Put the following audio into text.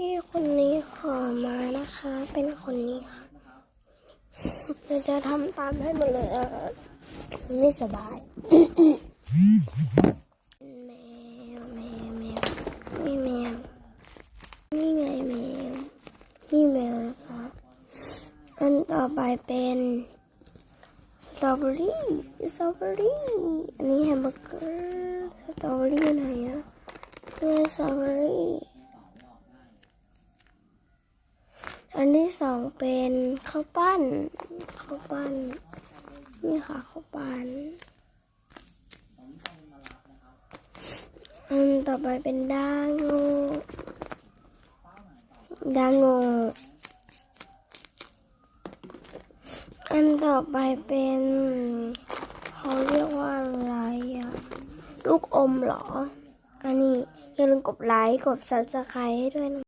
ที่คนนี้ขอมานะคะ เป็นคนนี้ค่ะเราจะทำตามให้หมดเลยไม่สบายแมวแมวแมวนี่แมวนี่ไงแมวนี่แมวนะคะอันต่อไปเป็นสตรอเบอรี่สตรอเบอรี่อันนี้แฮมเบอร์เกอร์สตรอเบอรี่ไหนอะนี่สตรอเบอรี่ อันที่สองเป็นข้าวปั้นข้าวปั้น นี่ค่ะข้าวปั้น อันต่อไปเป็นดาโงดาโงอันต่อไปเป็นเขาเรียกว่าอะไรอะลูกอมเหรอ อันนี้อย่าลืมกดไลค์กด subscribe ให้ด้วยนะ